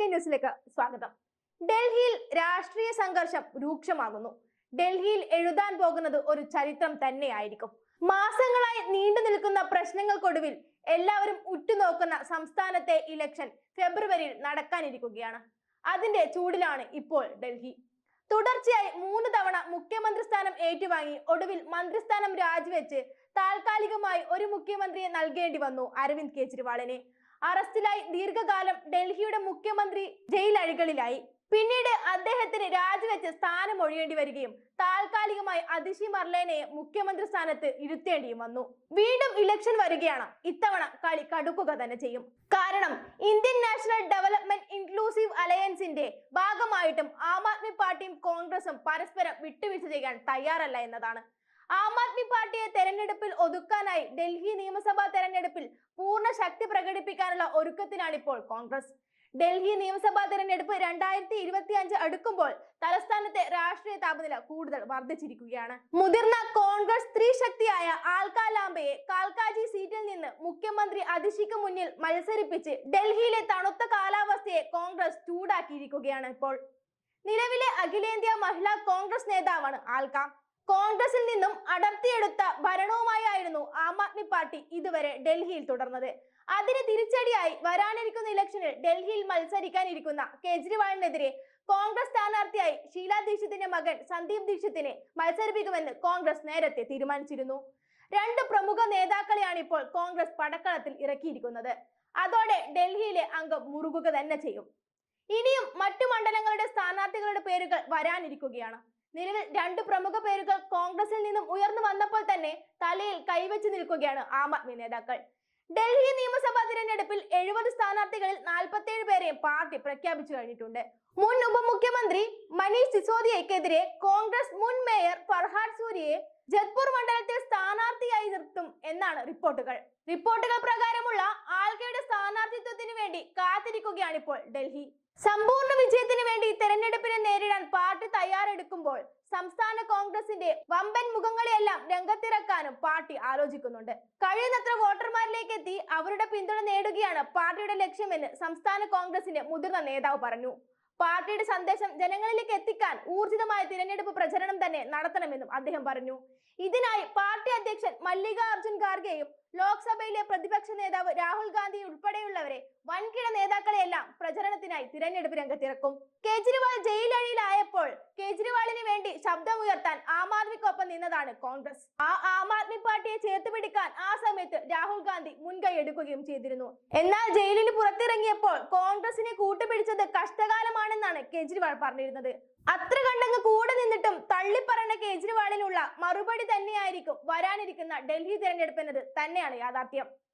K ന്യൂസിലേക്ക് സ്വാഗതം. ഡൽഹിയിൽ രാഷ്ട്രീയ സംഘർഷം രൂക്ഷമാകുന്നു. ഡൽഹിയിൽ എഴുതാൻ പോകുന്നത് ഒരു ചരിത്രം തന്നെയായിരിക്കും. മാസങ്ങളായി നീണ്ടു നിൽക്കുന്ന പ്രശ്നങ്ങൾക്കൊടുവിൽ എല്ലാവരും ഉറ്റുനോക്കുന്ന സംസ്ഥാനത്തെ ഇലക്ഷൻ ഫെബ്രുവരിയിൽ നടക്കാനിരിക്കുകയാണ്. അതിന്റെ ചൂടിലാണ് ഇപ്പോൾ ഡൽഹി. തുടർച്ചയായി മൂന്ന് തവണ മുഖ്യമന്ത്രി സ്ഥാനം ഏറ്റുവാങ്ങി ഒടുവിൽ മന്ത്രിസ്ഥാനം രാജിവെച്ച് താൽക്കാലികമായി ഒരു മുഖ്യമന്ത്രിയെ നൽകേണ്ടി വന്നു അരവിന്ദ് കെജ്രിവാളിന്. അറസ്റ്റിലായി ദീർഘകാലം ഡൽഹിയുടെ മുഖ്യമന്ത്രി ജയിലഴികളിലായി പിന്നീട് അദ്ദേഹത്തിന് രാജിവെച്ച് സ്ഥാനം ഒഴിയേണ്ടി വരികയും താൽക്കാലികമായി അതിഷി മർലേനയെ മുഖ്യമന്ത്രി സ്ഥാനത്ത് ഇരുത്തേണ്ടിയും വന്നു. വീണ്ടും ഇലക്ഷൻ വരികയാണ്. ഇത്തവണ കളി കടുക്കുക തന്നെ ചെയ്യും. കാരണം ഇന്ത്യൻ നാഷണൽ ഡെവലപ്മെന്റ് ഇൻക്ലൂസീവ് അലയൻസിന്റെ ഭാഗമായിട്ടും ആം ആദ്മി പാർട്ടിയും കോൺഗ്രസും പരസ്പരം വിട്ടുവീഴ്ച ചെയ്യാൻ തയ്യാറല്ല എന്നതാണ്. ആം ആദ്മി പാർട്ടിയെ തെരഞ്ഞെടുപ്പിൽ ഒതുക്കാനായി ഡൽഹി നിയമസഭാ തെരഞ്ഞെടുപ്പിൽ പൂർണ ശക്തി പ്രകടിപ്പിക്കാനുള്ള ഒരുക്കത്തിലാണ് ഇപ്പോൾ കോൺഗ്രസ്. ഡൽഹി നിയമസഭാ തെരഞ്ഞെടുപ്പ് രണ്ടായിരത്തി ഇരുപത്തി അഞ്ച് അടുക്കുമ്പോൾ തലസ്ഥാനത്തെ രാഷ്ട്രീയ താപനില കൂടുതൽ വർദ്ധിച്ചിരിക്കുകയാണ്. മുതിർന്ന കോൺഗ്രസ് സ്ത്രീ ശക്തിയായ ആൽക്കാ ലാംബയെ കാൽക്കാജി സീറ്റിൽ നിന്ന് മുഖ്യമന്ത്രി അതിഷിക്ക് മുന്നിൽ മത്സരിപ്പിച്ച് ഡൽഹിയിലെ തണുത്ത കാലാവസ്ഥയെ കോൺഗ്രസ് ചൂടാക്കിയിരിക്കുകയാണ് ഇപ്പോൾ. നിലവിലെ അഖിലേന്ത്യാ മഹിളാ കോൺഗ്രസ് നേതാവാണ് ആൽക്ക. കോൺഗ്രസിൽ നിന്നും അടർത്തിയെടുത്ത ഭരണവുമായായിരുന്നു ആം ആദ്മി പാർട്ടി ഇതുവരെ ഡൽഹിയിൽ തുടർന്നത്. അതിന് തിരിച്ചടിയായി വരാനിരിക്കുന്ന ഇലക്ഷനിൽ ഡൽഹിയിൽ മത്സരിക്കാനിരിക്കുന്ന കേജ്രിവാളിനെതിരെ കോൺഗ്രസ് സ്ഥാനാർത്ഥിയായി ഷീലാ ദീക്ഷിത്തിന്റെ മകൻ സന്ദീപ് ദീക്ഷിത്തിനെ മത്സരിപ്പിക്കുമെന്ന് കോൺഗ്രസ് നേരത്തെ തീരുമാനിച്ചിരുന്നു. രണ്ട് പ്രമുഖ നേതാക്കളെയാണ് ഇപ്പോൾ കോൺഗ്രസ് പടക്കളത്തിൽ ഇറക്കിയിരിക്കുന്നത്. അതോടെ ഡൽഹിയിലെ അംഗം മുറുകുക തന്നെ ചെയ്യും. ഇനിയും മറ്റു മണ്ഡലങ്ങളുടെ സ്ഥാനാർത്ഥികളുടെ പേരുകൾ വരാനിരിക്കുകയാണ്. നിലവിൽ രണ്ട് പ്രമുഖ പേരുകൾ കോൺഗ്രസിൽ നിന്നും ഉയർന്നു വന്നപ്പോൾ തന്നെ തലയിൽ കൈവച്ച് നിൽക്കുകയാണ് ആം ആദ്മി നേതാക്കൾ. ഡൽഹി നിയമസഭാ തിരഞ്ഞെടുപ്പിൽ എഴുപത് സ്ഥാനാർത്ഥികളിൽ നാൽപ്പത്തേഴ് പേരെയും പാർട്ടി പ്രഖ്യാപിച്ചു കഴിഞ്ഞിട്ടുണ്ട്. മുൻ ഉപമുഖ്യമന്ത്രി മനീഷ് സിസോദിയക്കെതിരെ കോൺഗ്രസ് മുൻ മേയർ ഫർഹാദ് സൂരിയെ ജത്പൂർ മണ്ഡലത്തിൽ സ്ഥാനാർത്ഥിയായി നിർത്തും എന്നാണ് റിപ്പോർട്ടുകൾ. റിപ്പോർട്ടുകൾ പ്രകാരമുള്ള ആൽഗയുടെ സ്ഥാനാർത്ഥിത്വത്തിന് വേണ്ടി കാത്തിരിക്കുകയാണ് ഇപ്പോൾ ഡൽഹി. സമ്പൂർണ വിജയത്തിന് വേണ്ടി തെരഞ്ഞെടുപ്പിനെ നേരിടാൻ പാർട്ടി തയ്യാറെടുക്കുമ്പോൾ സംസ്ഥാന കോൺഗ്രസിന്റെ വമ്പൻ മുഖങ്ങളെയെല്ലാം രംഗത്തിറക്കാനും പാർട്ടി ആലോചിക്കുന്നുണ്ട്. കഴിയുന്നത്ര വോട്ടർമാരിലേക്ക് എത്തി അവരുടെ പിന്തുണ നേടുകയാണ് പാർട്ടിയുടെ ലക്ഷ്യമെന്ന് സംസ്ഥാന കോൺഗ്രസിന്റെ മുതിർന്ന നേതാവ് പറഞ്ഞു. പാർട്ടിയുടെ സന്ദേശം ജനങ്ങളിലേക്ക് എത്തിക്കാൻ ഊർജിതമായ തിരഞ്ഞെടുപ്പ് പ്രചരണം തന്നെ നടത്തണമെന്നും അദ്ദേഹം പറഞ്ഞു. ഇതിനായി പാർട്ടി അധ്യക്ഷൻ മല്ലികാർജുൻ ഖാർഗെയും ലോക്സഭയിലെ പ്രതിപക്ഷ നേതാവ് രാഹുൽ ഗാന്ധി ഉൾപ്പെടെയുള്ളവരെ വൻകിട നേതാക്കളെയെല്ലാം പ്രചരണത്തിനായി തിരഞ്ഞെടുപ്പ് രംഗത്തിറക്കും. കേജ്രിവാൾ ജയിലഴിയിലായപ്പോൾ കേജ്രിവാളിന് വേണ്ടി ശബ്ദമുയർത്താൻ ആം ആദ്മിക്കൊപ്പം നിന്നതാണ് കോൺഗ്രസ്. ആ ആം പാർട്ടിയെ ചേർത്ത് പിടിക്കാൻ ആ സമയത്ത് രാഹുൽ ഗാന്ധി മുൻകൈ എടുക്കുകയും ചെയ്തിരുന്നു. എന്നാൽ ജയിലിന് പുറത്തിറങ്ങിയപ്പോൾ കോൺഗ്രസിനെ കൂട്ടുപിടിച്ചത് കഷ്ടകാലമാണെന്നാണ് കേജ്രിവാൾ പറഞ്ഞിരുന്നത്. അത്ര കണ്ടങ്ങ് കൂടെ നിന്നിട്ടും തള്ളിപ്പറഞ്ഞ കേജ്രിവാളിനുള്ള മറുപടി തന്നെയായിരിക്കും വരാനിരിക്കുന്ന ഡൽഹി തെരഞ്ഞെടുപ്പ് എന്നത് തന്നെയാണ് യാഥാർത്ഥ്യം.